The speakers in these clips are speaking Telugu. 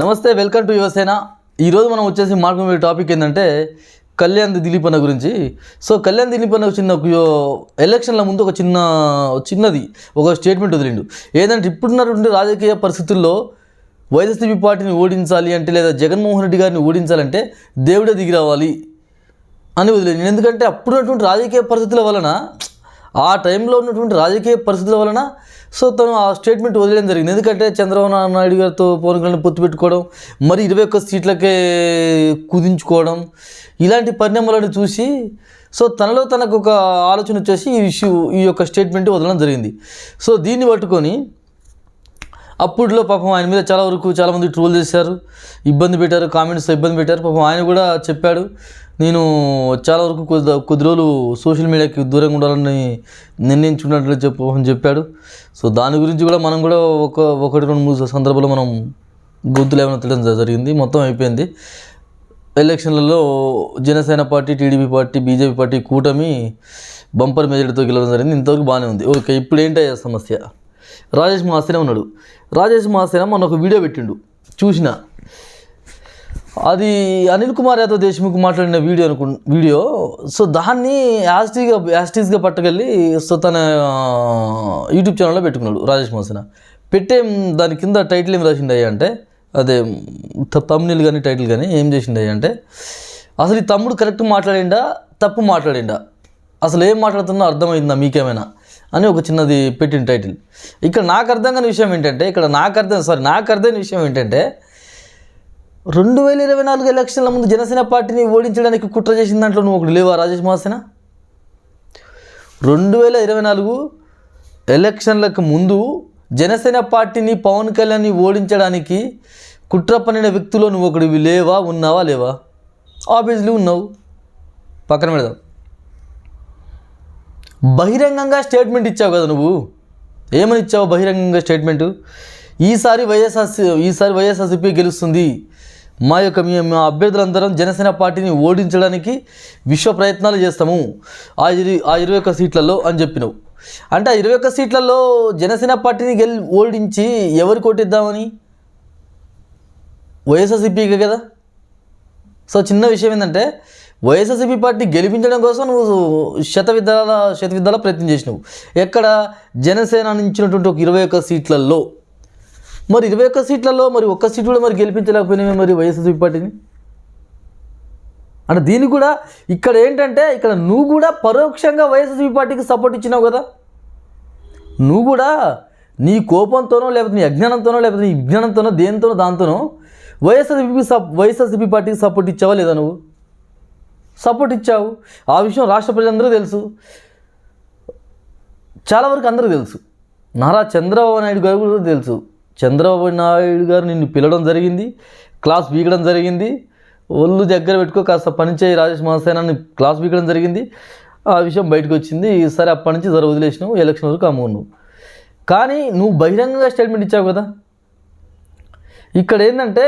నమస్తే వెల్కమ్ టు యువసేన. ఈరోజు మనం వచ్చేసి మాట్లాడుకునే టాపిక్ ఏంటంటే కళ్యాణ్ దిలీప్ అన్న గురించి. సో కళ్యాణ్ దిలీప్ అన్న చిన్న ఎలక్షన్ల ముందు ఒక చిన్న చిన్నది ఒక స్టేట్మెంట్ వదిలిండు. ఏంటంటే ఇప్పుడున్నటువంటి రాజకీయ పరిస్థితుల్లో వైఎస్సీపీ పార్టీని ఓడించాలి అంటే లేదా జగన్మోహన్ రెడ్డి గారిని ఓడించాలంటే దేవుడే దిగి రావాలి అని వదిలేదు ఎందుకంటే అప్పుడున్నటువంటి రాజకీయ పరిస్థితుల వలన ఆ టైంలో ఉన్నటువంటి రాజకీయ పరిస్థితుల వలన సో తను ఆ స్టేట్మెంట్ వదిలేయడం జరిగింది. ఎందుకంటే చంద్రబాబు నాయుడు గారితో పవన్ కళ్యాణ్ పొత్తు పెట్టుకోవడం మరి ఇరవై ఒక్క సీట్లకే కుదించుకోవడం ఇలాంటి పరిణామాలను చూసి సో తనలో తనకు ఒక ఆలోచన వచ్చేసి ఈ ఇష్యూ ఈ యొక్క స్టేట్మెంట్ వదలడం జరిగింది. సో దీన్ని పట్టుకొని అప్పుడులో పాపం ఆయన మీద చాలా వరకు చాలామంది ట్రోల్ చేశారు. ఇబ్బంది పెట్టారు కామెంట్స్ ఇబ్బంది పెట్టారు. పాపం ఆయన కూడా చెప్పాడు నేను చాలా వరకు కొద్ది కొద్ది రోజులు సోషల్ మీడియాకి దూరంగా ఉండాలని నిర్ణయించుకున్నట్లు చెప్పు అని చెప్పాడు. సో దాని గురించి కూడా మనం కూడా ఒక ఒకటి రెండు మూడు సందర్భాల్లో మనం గొంతులు ఏమైనా తినడం జరిగింది. మొత్తం అయిపోయింది. ఎలక్షన్లలో Janasena party TDP party BJP party కూటమి బంపర్ మెజారిటీతో గెలవడం జరిగింది. ఇంతవరకు బాగానే ఉంది. ఓకే ఇప్పుడు ఏంటయ్యా సమస్య? రాజేష్ మహాసేన ఉన్నాడు. రాజేష్ మాసేన మొన్న ఒక వీడియో పెట్టిండు. చూసిన. అది అనిల్ కుమార్ యాదవ్ దేశ్ముఖ్ మాట్లాడిన వీడియో అనుకు వీడియో. సో దాన్ని యాస్టీగా యాస్టీస్గా పట్టుకెళ్ళి సో తన యూట్యూబ్ ఛానల్లో పెట్టుకున్నాడు రాజేష్ మహాసేన పెట్టే దాని కింద టైటిల్ ఏం రాసిండయ్యా అంటే అదే తమ్ముళ్ళు కానీ టైటిల్ కానీ ఏం చేసిండయ్యా అంటే అసలు ఈ తమ్ముడు కరెక్ట్ మాట్లాడిండా తప్పు మాట్లాడిండా? అసలు ఏం మాట్లాడుతున్నా అర్థమైందా మీకేమైనా? అని ఒక చిన్నది పెట్టిన టైటిల్ ఇక్కడ నాకు అర్థం కాని విషయం ఏంటంటే ఇక్కడ నాకు అర్థం సారీ నాకు అర్థమైన విషయం ఏంటంటే రెండు వేల ఇరవై నాలుగు ఎలక్షన్ల ముందు జనసేన పార్టీని ఓడించడానికి కుట్ర చేసిన దాంట్లో నువ్వు ఒకటి లేవా రాజేష్ మహాసేన? రెండు వేల ఇరవై నాలుగు ఎలక్షన్లకు ముందు జనసేన పార్టీని పవన్ కళ్యాణ్ని ఓడించడానికి కుట్ర పనిన వ్యక్తులు నువ్వు ఒకటి లేవా ఉన్నావా లేవా? ఆబ్వియస్లీ ఉన్నావు. పక్కన పెడదాం. బహిరంగంగా స్టేట్మెంట్ ఇచ్చావు కదా నువ్వు. ఏమని ఇచ్చావు బహిరంగంగా స్టేట్మెంట్? ఈసారి వైఎస్ఆర్సీ ఈసారి వైఎస్ఆర్సీపీ గెలుస్తుంది. మా యొక్క మీ మా అభ్యర్థులందరం జనసేన పార్టీని ఓడించడానికి విశ్వ ప్రయత్నాలు చేస్తాము. ఆ ఇరు ఆ ఇరవై ఒక్క సీట్లలో అని చెప్పినావు. అంటే ఆ ఇరవై ఒక్క సీట్లలో జనసేన పార్టీని గెల్ ఓడించి ఎవరు కొట్టిద్దామని? వైఎస్ఆర్సీపీకే కదా? సో చిన్న విషయం ఏంటంటే వైఎస్ఆర్సీపీ పార్టీ గెలిపించడం కోసం నువ్వు శత విధాల శత విధాల ప్రయత్నం చేసినావు. ఎక్కడ జనసేన నుంచినటువంటి ఒక ఇరవై ఒక్క సీట్లలో. మరి ఇరవై ఒక్క సీట్లలో మరి ఒక్క సీట్ కూడా మరి గెలిపించలేకపోయినామే మరి వైఎస్ఆర్సీపీ పార్టీని? అంటే దీన్ని కూడా ఇక్కడ ఏంటంటే ఇక్కడ నువ్వు కూడా పరోక్షంగా వైఎస్ఆర్సీపీ పార్టీకి సపోర్ట్ ఇచ్చినావు కదా. నువ్వు కూడా నీ కోపంతోనో లేకపోతే నీ అజ్ఞానంతోనో లేకపోతే నీ విజ్ఞానంతోనో దేనితోనో దాంతోనో వైఎస్ఆర్సీపీ సప్ వైఎస్ఆర్సీపీ పార్టీకి సపోర్ట్ ఇచ్చావా లేదా నువ్వు? సపోర్ట్ ఇచ్చావు. ఆ విషయం రాష్ట్ర ప్రజలందరూ తెలుసు. చాలా వరకు అందరూ తెలుసు. నారా చంద్రబాబు నాయుడు గారు కూడా తెలుసు. చంద్రబాబు నాయుడు గారు నిన్ను పిలవడం జరిగింది క్లాస్ బీగడం జరిగింది. ఒళ్ళు దగ్గర పెట్టుకో కాస్త పనిచేయి రాజేష్ మహాసేనాన్ని క్లాస్ బీగడం జరిగింది. ఆ విషయం బయటకు వచ్చింది. సరే అప్పటి నుంచి జర వదిలేసినావు ఎలక్షన్ వరకు అమ్ముకున్నావు కానీ నువ్వు బహిరంగంగా స్టేట్మెంట్ ఇచ్చావు కదా. ఇక్కడ ఏంటంటే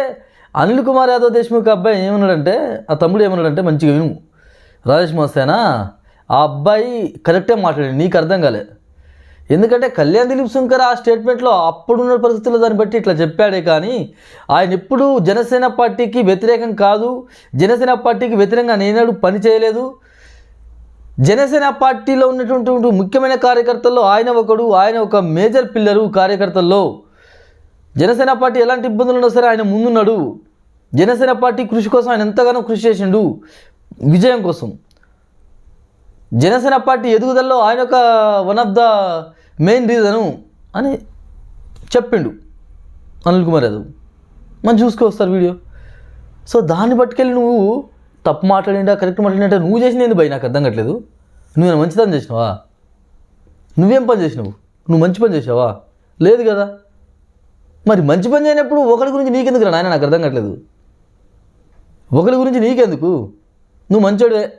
అనిల్ కుమార్ యాదవ్ దేశ్ముఖ్ అబ్బాయి ఏమన్నాడంటే ఆ తమ్ముడు ఏమన్నాడంటే మంచిగా విను. రాజేష్ మోస్తేనా ఆ అబ్బాయి కరెక్టే మాట్లాడి నీకు అర్థం కాలే. ఎందుకంటే కళ్యాణ్ దిలీప్ శంకర్ ఆ స్టేట్మెంట్లో అప్పుడున్న పరిస్థితుల్లో దాన్ని బట్టి ఇట్లా చెప్పాడే కానీ ఆయన ఎప్పుడూ జనసేన పార్టీకి వ్యతిరేకం కాదు జనసేన పార్టీకి వ్యతిరేకంగా నేనాడు పని చేయలేదు. జనసేన పార్టీలో ఉన్నటువంటి ముఖ్యమైన కార్యకర్తల్లో ఆయన ఒకడు ఆయన ఒక మేజర్ పిల్లరు కార్యకర్తల్లో. జనసేన పార్టీ ఎలాంటి ఇబ్బందులు ఉన్నా సరే ఆయన ముందున్నాడు. జనసేన పార్టీ కృషి కోసం ఆయన ఎంతగానో కృషి చేసిండు. విజయం కోసం. జనసేన పార్టీ ఎదుగుదలలో ఆయన ఒక one of the main reason అని చెప్పిండు అనిల్ కుమార్ యాదవ్. మనం చూసుకొస్తారు వీడియో. సో దాన్ని పట్టుకెళ్ళి నువ్వు తప్పు మాట్లాడిండా కరెక్ట్ మాట్లాడిండా నువ్వు చేసింది భయ? నాకు అర్థం కావట్లేదు. నువ్వు ఏమైనా మంచిదని చేసినావా? నువ్వేం పని చేసినావు? నువ్వు మంచి పని చేసావా? లేదు కదా. మరి మంచి పని చేయనప్పుడు ఒకరి గురించి నీకెందుకు రా నాయన? నాకు అర్థం కావట్లేదు. ఒకరి గురించి నీకెందుకు? నువ్వు మంచోడే.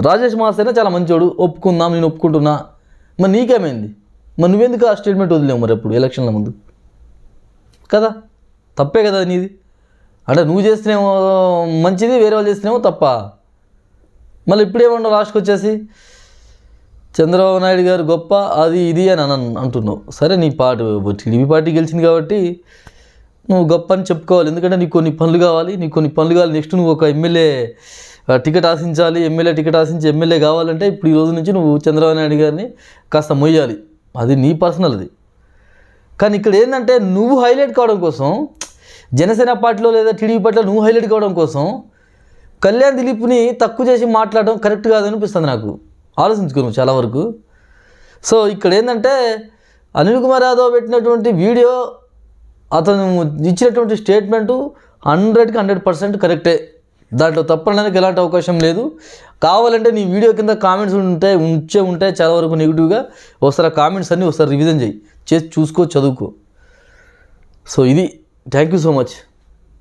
రాజేష్ మాస్టర్నే చాలా మంచోడు. ఒప్పుకుందాం నేను ఒప్పుకుంటున్నా. మరి నీకేమైంది? మరి నువ్వెందుకు ఆ స్టేట్మెంట్ వదిలేవు మరి ఎప్పుడు? ఎలక్షన్ల ముందు. కదా? తప్పే కదా నీది. అంటే నువ్వు చేస్తేనేమో మంచిది వేరే వాళ్ళు చేస్తేనేమో తప్ప. మళ్ళీ ఇప్పుడేమన్నావు లాస్ట్కి వచ్చేసి చంద్రబాబు నాయుడు గారు గొప్ప అది ఇది అని అని అంటున్నావు. సరే నీ పార్టీ టీడీపీ పార్టీ గెలిచింది కాబట్టి నువ్వు గొప్ప అని చెప్పుకోవాలి. ఎందుకంటే నీకు కొన్ని పనులు కావాలి నీకు కొన్ని పనులు కావాలి. నెక్స్ట్ నువ్వు ఒక ఎమ్మెల్యే టికెట్ ఆశించాలి ఎమ్మెల్యే టికెట్ ఆశించి ఎమ్మెల్యే కావాలంటే ఇప్పుడు ఈ రోజు నుంచి నువ్వు చంద్రబాబు నాయుడు గారిని కాస్త మొయ్యాలి. అది నీ పర్సనల్ అది కానీ ఇక్కడ ఏంటంటే నువ్వు హైలైట్ కావడం కోసం జనసేన పార్టీలో లేదా టీడీపీ పార్టీలో నువ్వు హైలైట్ కావడం కోసం కళ్యాణ్ దిలీప్ని తక్కువ చేసి మాట్లాడడం కరెక్ట్ కాదనిపిస్తుంది నాకు. ఆలోచించుకో నువ్వు చాలా వరకు. సో ఇక్కడ ఏంటంటే అనిల్ కుమార్ యాదవ్ పెట్టినటువంటి వీడియో అతను ఇచ్చినటువంటి స్టేట్మెంటు హండ్రెడ్కి హండ్రెడ్ పర్సెంట్ కరెక్టే దాంట్లో తప్పడానికి ఎలాంటి అవకాశం లేదు. కావాలంటే నీ వీడియో కింద కామెంట్స్ ఉంటే ఉంచే ఉంటాయి చాలా వరకు నెగిటివ్గా ఒకసారి ఆ కామెంట్స్ అన్నీ ఒకసారి రివిజన్ చేయి. చేసి చూసుకో చదువుకో. సో ఇది థ్యాంక్ యూ సో మచ్.